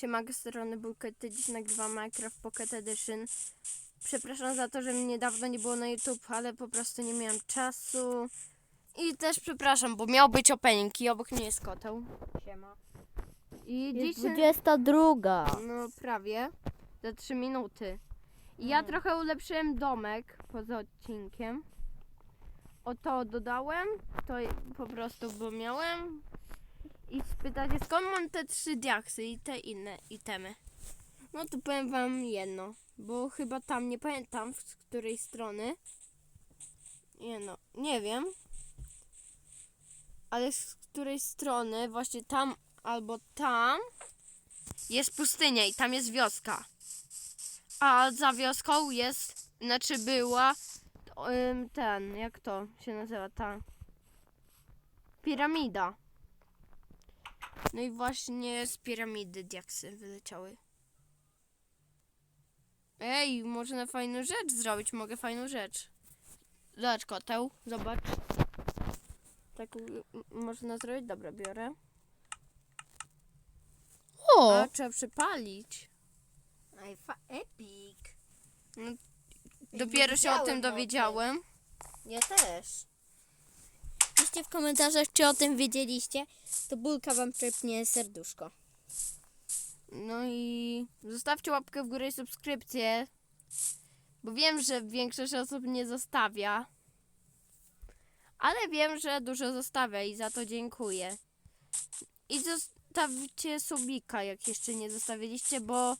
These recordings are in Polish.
Siema, strony Bulkety. Dziś nagrywam Minecraft Pocket Edition. Przepraszam za to, że mnie niedawno nie było na YouTube, ale po prostu nie miałam czasu. I też przepraszam, bo miał być opening i obok mnie jest koteł. Siema. I Jest dzisiaj... 22. No prawie. Za 3 minuty. I ja trochę ulepszyłem domek poza odcinkiem. O to dodałem. To po prostu, bo miałem. I spytacie skąd mam te trzy diaksy i te inne itemy. No to powiem wam jedno. Bo chyba tam, nie pamiętam z której strony. Nie no, nie wiem. Ale z której strony, właśnie tam albo tam jest pustynia i tam jest wioska. A za wioską jest, znaczy była ten, jak to się nazywa ta piramida. No i właśnie z piramidy diaksy wyleciały. Ej, można fajną rzecz zrobić, mogę fajną rzecz. Zobacz koteł, zobacz. Tak można zrobić, dobra, biorę. O! A, trzeba przypalić. Najfa epic. Dopiero się o tym wiedziałem o tym. dowiedziałem. Ja też. Piszcie w komentarzach, czy o tym wiedzieliście. To Bulka wam przepnie serduszko. No i zostawcie łapkę w górę i subskrypcję. Bo wiem, że większość osób nie zostawia. Ale wiem, że dużo zostawia i za to dziękuję. I zostawcie subika, jak jeszcze nie zostawiliście, bo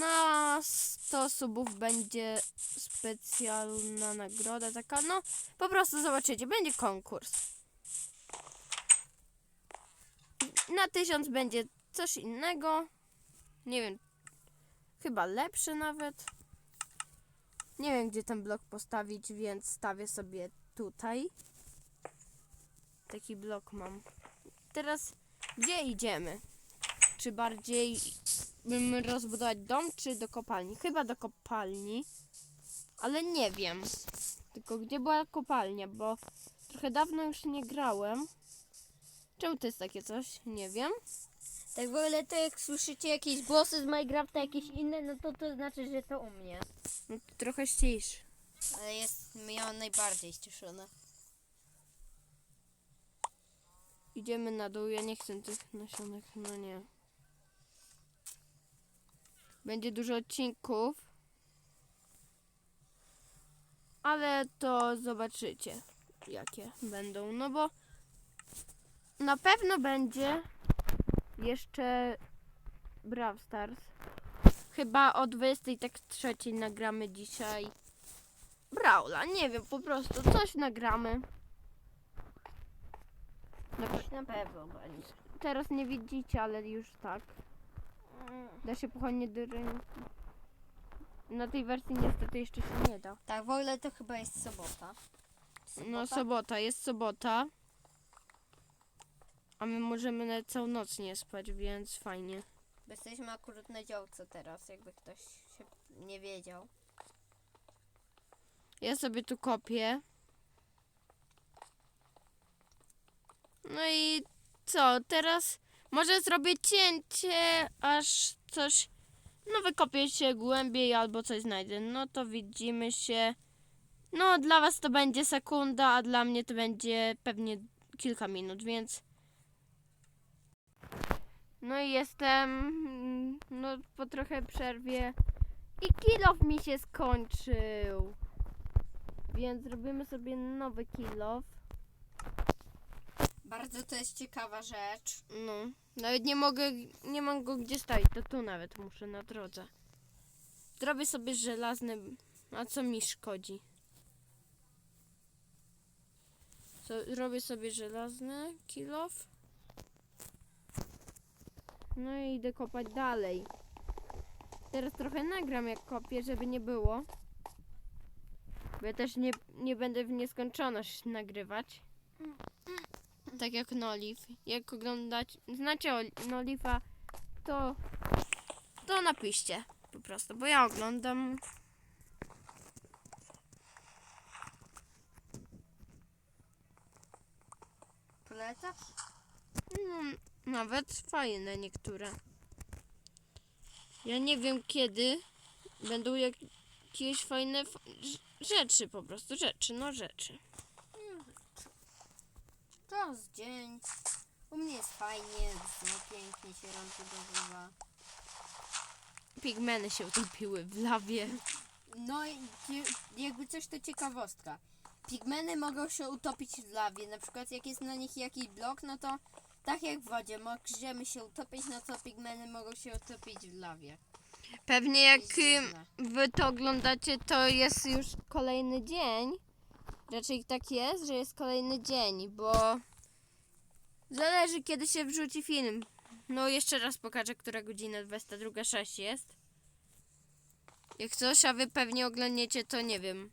na 100 subów będzie specjalna nagroda taka, no po prostu zobaczycie, będzie konkurs. Na 1000 będzie coś innego. Nie wiem, chyba lepszy nawet. Nie wiem, gdzie ten blok postawić, więc stawię sobie tutaj. Taki blok mam. Teraz, gdzie idziemy? Czy bardziej bym rozbudować dom, czy do kopalni? Chyba do kopalni, ale nie wiem. Tylko gdzie była kopalnia, bo trochę dawno już nie grałem. Czemu to jest takie coś? Nie wiem. Tak w ogóle to jak słyszycie jakieś głosy z Minecrafta, jakieś inne, no to to znaczy, że to u mnie. No, to trochę ścisz. Ale jest miała najbardziej ściszona. Idziemy na dół, ja nie chcę tych nasionek, no nie. Będzie dużo odcinków. Ale to zobaczycie, jakie będą. No bo na pewno będzie jeszcze Brawl Stars. Chyba o 23 nagramy dzisiaj Brawla. Nie wiem, po prostu coś nagramy. Na pe- Na pewno będzie. Teraz nie widzicie, ale już tak. Da się pochłonnie do ręki. Na tej wersji niestety jeszcze się nie da. Tak, w ogóle to chyba jest sobota. No sobota, jest sobota. A my możemy nawet całą noc nie spać, więc fajnie. Bo jesteśmy akurat na działce teraz, jakby ktoś się nie wiedział. Ja sobie tu kopię. No i co, teraz może zrobię cięcie, aż coś, no wykopię się głębiej albo coś znajdę. No to widzimy się. No dla was to będzie sekunda, a dla mnie to będzie pewnie kilka minut, więc... No i jestem, no po trochę przerwie i kilof mi się skończył. Więc robimy sobie nowy kill off. Bardzo to jest ciekawa rzecz. No. Nawet nie mogę, nie mam go gdzie stawić, to tu nawet muszę na drodze. Zrobię sobie żelazny, a co mi szkodzi? So, robię sobie żelazny kill off. No i idę kopać dalej. Teraz trochę nagram jak kopię, żeby nie było. Bo ja też nie, nie będę w nieskończoność nagrywać. Tak jak Noliv. Jak oglądać, znacie Ol- Noliva, to, to napiszcie po prostu, bo ja oglądam. Polecasz? Mm, nawet fajne niektóre. Ja nie wiem kiedy będą jak- jakieś fajne rzeczy, po prostu rzeczy, no rzeczy. Czas, dzień. U mnie jest fajnie, no pięknie się rozbudowywa. Pigmeny się utopiły w lawie. No i jakby coś to ciekawostka. Pigmeny mogą się utopić w lawie. Na przykład jak jest na nich jakiś blok, no to tak jak w wodzie możemy się utopić, no to pigmeny mogą się utopić w lawie. Pewnie jak y, wy to oglądacie, to jest już kolejny dzień. Raczej tak jest, że jest kolejny dzień, bo zależy kiedy się wrzuci film. No jeszcze raz pokażę, która godzina 22.06 jest. Jak coś, a wy pewnie oglądniecie, to nie wiem.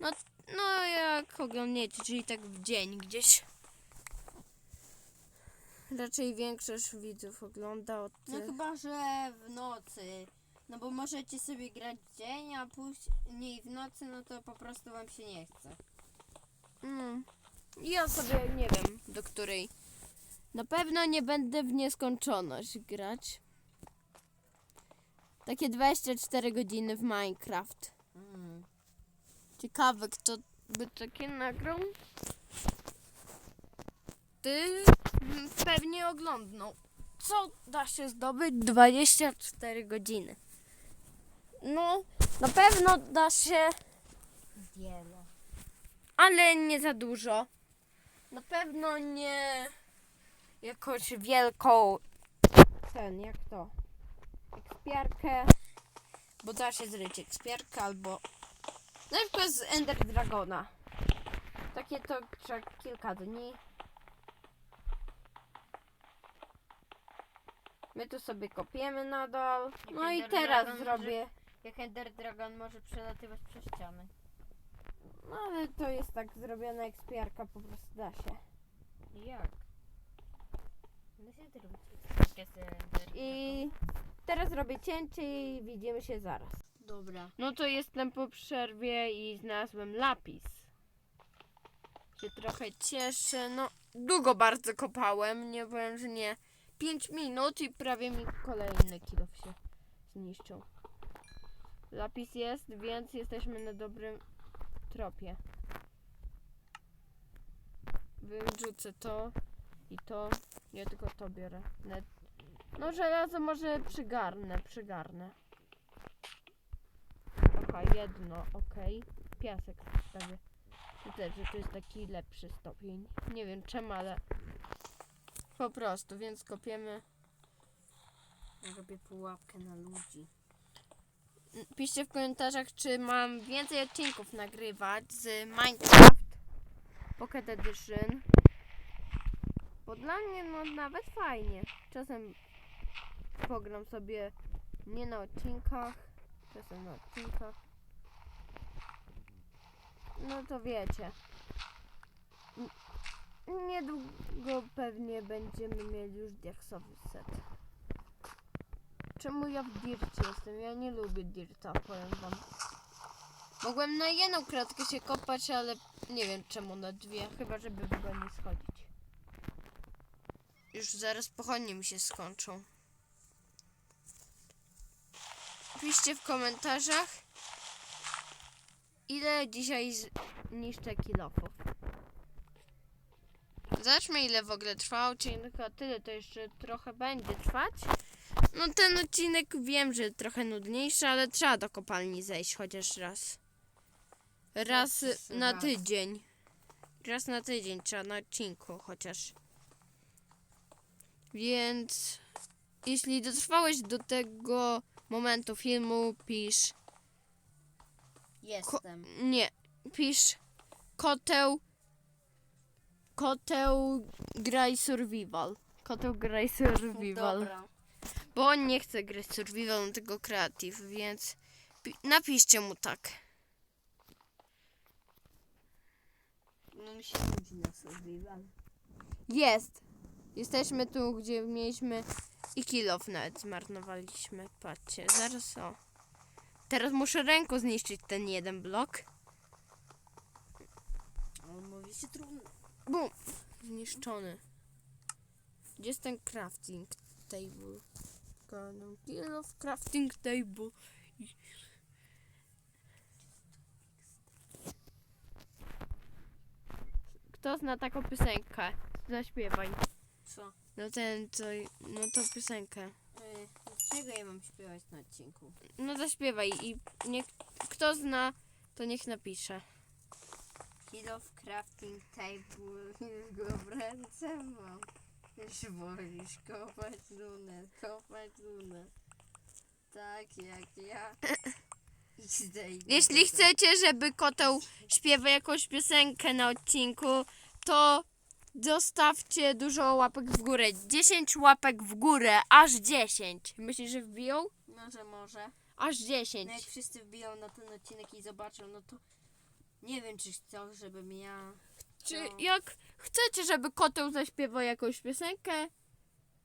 No, no jak oglądniecie, czyli tak w dzień gdzieś. Raczej większość widzów ogląda od No chyba, że w nocy. No bo możecie sobie grać w dzień, a później w nocy, no to po prostu wam się nie chce. Mm. Ja sobie nie wiem, do której. Na pewno nie będę w nieskończoność grać. Takie 24 godziny w Minecraft. Mm. Ciekawe, kto by takie nagrał. Ty pewnie oglądnął. Co da się zdobyć 24 godziny? No, na pewno da się Wiele. ale nie za dużo. Na pewno nie jakąś wielką ten, jak to? Ekspiarkę. Bo da się zryć ekspiarkę albo na przykład z Ender Dragona. Takie to trzeba kilka dni. My tu sobie kopiemy nadal. No i teraz zrobię. Jak Ender Dragon może przelatywać przez ściany. No ale to jest tak zrobiona ekspiarka, po prostu da się. Jak? Da się zrobić ekspiarkę z Ender I teraz robię cięcie i widzimy się zaraz. Dobra. No to jestem po przerwie i znalazłem lapis. Się trochę cieszę. No, długo bardzo kopałem, nie powiem, że nie. 5 minut i prawie mi kolejny kilo się zniszczył. Lapis jest, więc jesteśmy na dobrym tropie. Wyrzucę to i to. Ja tylko to biorę. Net. No żelazo może przygarnę, przygarnę. Aha, jedno, okej. Piasek wstawię. Też, że to jest taki lepszy stopień. Nie wiem czemu, ale po prostu, więc kopiemy. Robię pułapkę na ludzi. Piszcie w komentarzach, czy mam więcej odcinków nagrywać z Minecraft Pocket Edition. Bo dla mnie no nawet fajnie. Czasem pogram sobie nie na odcinkach, czasem na odcinkach. No to wiecie. Niedługo pewnie będziemy mieli już diaksowy set. Czemu ja w dircie jestem? Ja nie lubię dirta, powiem wam. Mogłem na jedną kratkę się kopać, ale nie wiem czemu na dwie, chyba żeby w ogóle nie schodzić. Już zaraz pochodnie mi się skończą. Piszcie w komentarzach, ile dzisiaj zniszczę kilofów. Zobaczmy ile w ogóle trwał odcinek, a tyle to jeszcze trochę będzie trwać. No ten odcinek wiem, że trochę nudniejszy, ale trzeba do kopalni zejść chociaż raz. Raz na tydzień. Raz na tydzień trzeba na odcinku chociaż. Więc jeśli dotrwałeś do tego momentu filmu, pisz Jestem. nie, pisz koteł koteł graj survival. Koteł graj survival. Dobra. Bo on nie chce grać survival, tylko creative, więc pi- napiszcie mu tak. No mi się nudzi na survival. Jest. Jesteśmy tu, gdzie mieliśmy i kilof nawet zmarnowaliśmy. Patrzcie, zaraz o. Teraz muszę ręką zniszczyć ten jeden blok. On mówi się trudno. Bum! Zniszczony. Gdzie jest ten crafting table? Kill of Crafting Table. Kto zna taką piosenkę? Zaśpiewaj. Co? No ten, co, no tą piosenkę. Yy, czego ja mam śpiewać na odcinku? No zaśpiewaj i niech, kto zna, to niech napisze. Kill of crafting table, go w ręce mam. Już wolisz kopać lunę, kopać lunę. Tak jak ja. Zdejmij Jeśli chcecie, żeby koteł śpiewał jakąś piosenkę na odcinku, to zostawcie dużo łapek w górę. 10 łapek w górę, aż 10. Myślisz, że wbiją? Może, może. Aż 10. No jak wszyscy wbiją na ten odcinek i zobaczą, no to nie wiem, czy chcą, żebym ja... Czy No. jak chcecie, żeby koteł zaśpiewał jakąś piosenkę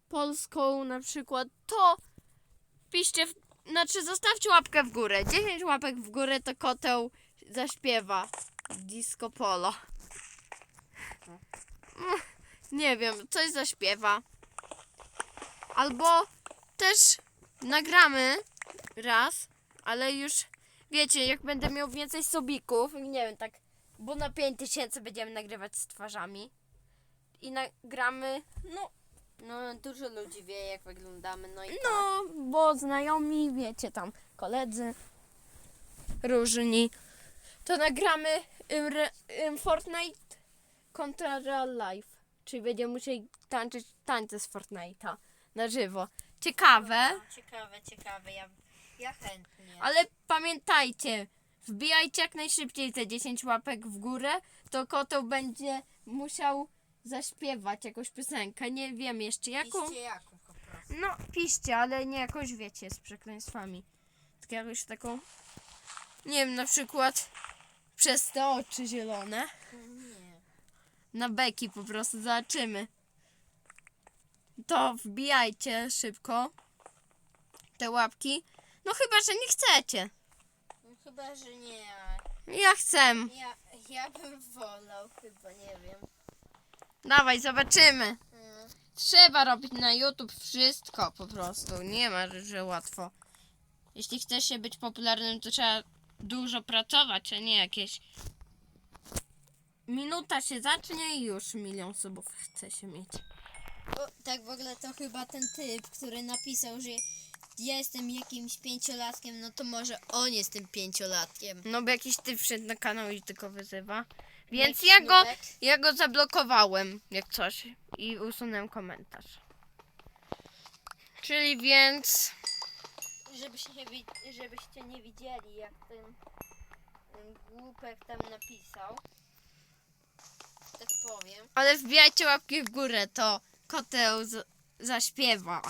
polską na przykład, to piszcie, w, znaczy zostawcie łapkę w górę. 10 łapek w górę to koteł zaśpiewa disco polo. Nie wiem, coś zaśpiewa. Albo też nagramy raz, ale już wiecie, jak będę miał więcej sobików, nie wiem, tak bo na 5000 będziemy nagrywać z twarzami. I nagramy, no, No dużo ludzi wie, jak wyglądamy, no i tak. no, bo znajomi, wiecie, tam koledzy różni. To nagramy ym, re- ym, Fortnite kontra Real Life. Czyli będziemy musieli tańczyć tańce z Fortnite'a na żywo. Ciekawe, No, ciekawe, ciekawe, ja, ja chętnie. ale pamiętajcie, wbijajcie jak najszybciej te 10 łapek w górę, to koteł będzie musiał zaśpiewać jakąś piosenkę. Nie wiem jeszcze jaką. Piszcie jaką po prostu. No, piszcie, ale nie jakąś, wiecie, z przekleństwami. Tylko jakąś taką, nie wiem, na przykład przez te oczy zielone. Nie. Na beki po prostu zobaczymy. To wbijajcie szybko te łapki. No chyba, że nie chcecie. Chyba, że nie. Ja chcę. Ja, ja bym wolał, chyba, nie wiem. Dawaj, zobaczymy. Mm. Trzeba robić na YouTube wszystko po prostu. Nie ma, że- że łatwo. Jeśli chcesz się być popularnym, to trzeba dużo pracować, a nie jakieś. Minuta się zacznie i już milion subów chce się mieć. O, tak w ogóle to chyba ten typ, który napisał, że ja jestem jakimś pięciolatkiem, no to może on jest tym pięciolatkiem. No bo jakiś typ wszedł na kanał i tylko wyzywa. Więc Jakiś ja go, nubek. ja go zablokowałem, jak coś. I usunąłem komentarz. Czyli więc. Żebyście, nie wi- żebyście nie widzieli, jak ten, ten głupek tam napisał. Tak powiem. Ale wbijajcie łapki w górę, to koteł z- zaśpiewa.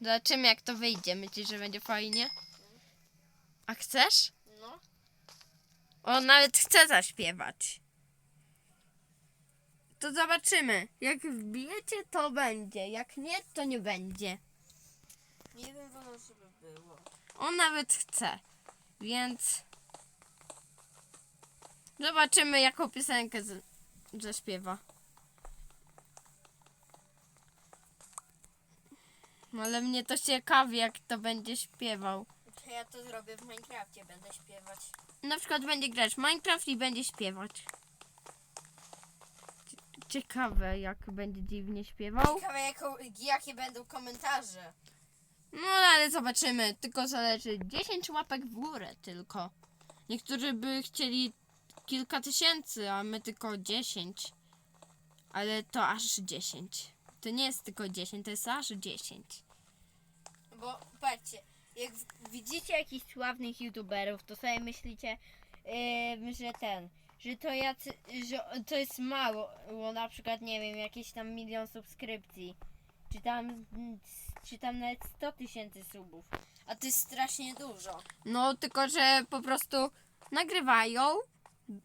Zobaczymy jak to wyjdzie. Myślisz, że będzie fajnie? A chcesz? No, On nawet chce zaśpiewać. To zobaczymy. Jak wbijecie, to będzie. Jak nie, to nie będzie. nie wiem, wolę, żeby było. On nawet chce. Więc zobaczymy, jaką piosenkę z- zaśpiewa. Ale mnie to ciekawi, jak to będzie śpiewał. To ja to zrobię w Minecrafcie, będę śpiewać. Na przykład będzie grać w Minecraft i będzie śpiewać. Cie- Ciekawe, jak będzie dziwnie śpiewał. Ciekawe, jaką, jakie będą komentarze. No ale zobaczymy. Tylko zależy 10 łapek w górę tylko. Niektórzy by chcieli kilka tysięcy, a my tylko 10. Ale to aż 10. To nie jest tylko 10, to jest aż 10. Bo patrzcie, jak w- widzicie jakichś sławnych youtuberów, to sobie myślicie, yy, że ten, że to jacy, że to jest mało, bo na przykład nie wiem, jakieś tam milion subskrypcji, czy tam, czy tam nawet 100 tysięcy subów, a to jest strasznie dużo. No tylko, że po prostu nagrywają,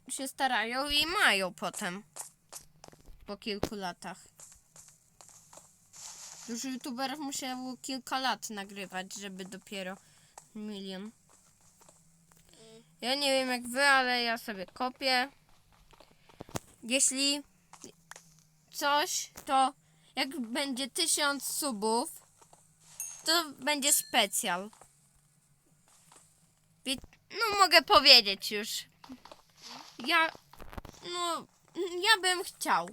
się starają i mają potem. Po kilku latach. Dużo youtuberów musiało kilka lat nagrywać, żeby dopiero milion. Ja nie wiem jak wy, ale ja sobie kopię. Jeśli coś, to jak będzie tysiąc subów, to będzie specjal. No mogę powiedzieć już. Ja, no, ja bym chciał.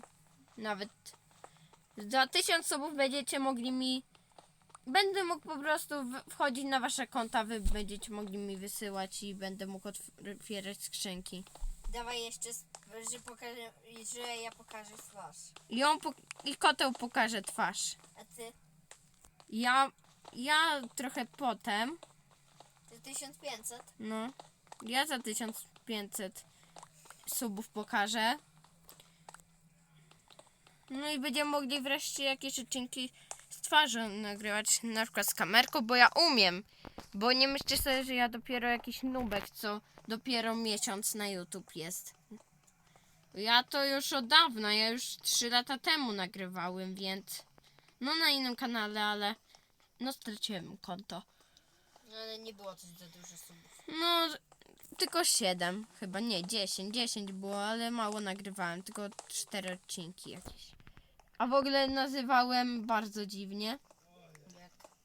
Nawet za tysiąc subów będziecie mogli mi Będę mógł po prostu wchodzić na wasze konta, wy będziecie mogli mi wysyłać i będę mógł otwierać skrzynki. Dawaj jeszcze, że, pokażę, że ja pokażę twarz. Pok- i koteł pokaże twarz. A ty? Ja, ja trochę potem, Ty 1500? no, ja za 1500 subów pokażę. No i będziemy mogli wreszcie jakieś odcinki z twarzą nagrywać, na przykład z kamerką, bo ja umiem. Bo nie myślcie sobie, że ja dopiero jakiś nubek, co dopiero miesiąc na YouTube jest. Ja to już od dawna, ja już 3 lata temu nagrywałem, więc no na innym kanale, ale no straciłem konto. No ale nie było coś za dużo subów. No, tylko 7, chyba nie, 10, 10 było, ale mało nagrywałem, tylko 4 odcinki jakieś. A w ogóle nazywałem bardzo dziwnie.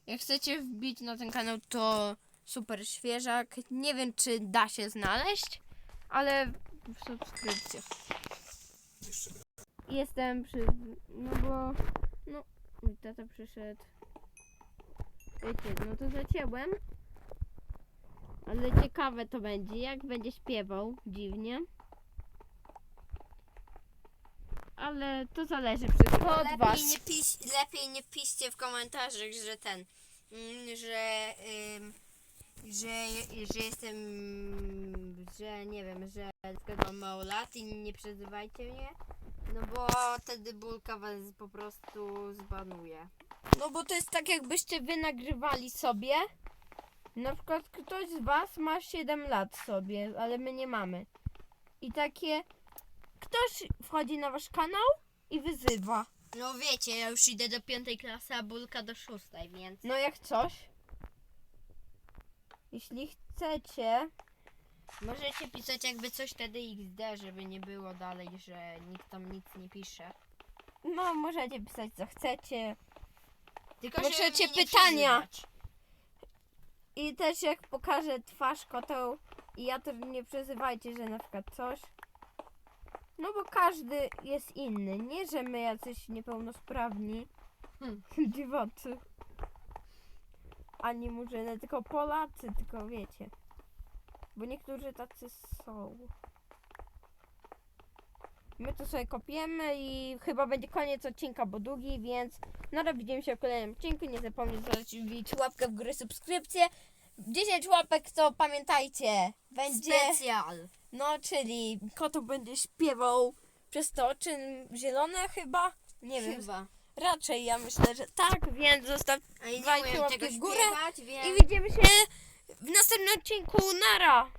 Jak? Chcecie wbić na ten kanał, to super świeżak. Nie wiem, czy da się znaleźć, ale w subskrypcjach. Jestem przy. No bo. No, mój tata przyszedł. Wiecie, no to zacięłem. Ale ciekawe to będzie, jak będzie śpiewał dziwnie. Ale to zależy wszystko od was. Lepiej nie, pisz, lepiej nie piszcie w komentarzach, że ten, mm, że, ym, że, że jestem, że nie wiem, że mam mało lat i nie przezywajcie mnie. No bo wtedy Bulka was po prostu zbanuje. No bo to jest tak, jakbyście wy nagrywali sobie. Na przykład ktoś z was ma 7 lat sobie, ale my nie mamy. I takie. Ktoś wchodzi na wasz kanał i wyzywa. No wiecie, ja już idę do piątej klasy, a Bulka do szóstej, więc... No jak coś. Jeśli chcecie. Możecie pisać jakby coś wtedy XD, żeby nie było dalej, że nikt tam nic nie pisze. No, możecie pisać co chcecie. Tylko Możecie żeby mnie nie pytania. przezywać. I też jak pokażę twarz koteł i ja to nie przezywajcie, że na przykład coś. No bo każdy jest inny. Nie, że my jacyś niepełnosprawni. Hmm. Dziwacy. Ani murzyny, tylko Polacy, tylko wiecie. Bo niektórzy tacy są. My tu sobie kopiemy i chyba będzie koniec odcinka, bo długi, więc no widzimy się w kolejnym odcinku. Nie zapomnijcie zostawić łapkę w górę, subskrypcję. 10 łapek to pamiętajcie, będzie, Specjal. No czyli kotu będzie śpiewał przez to oczy zielone chyba, nie wiem, Chyba. raczej ja myślę, że tak, więc A nie umiem tego w górę śpiewać, więc... i widzimy się w następnym odcinku, nara!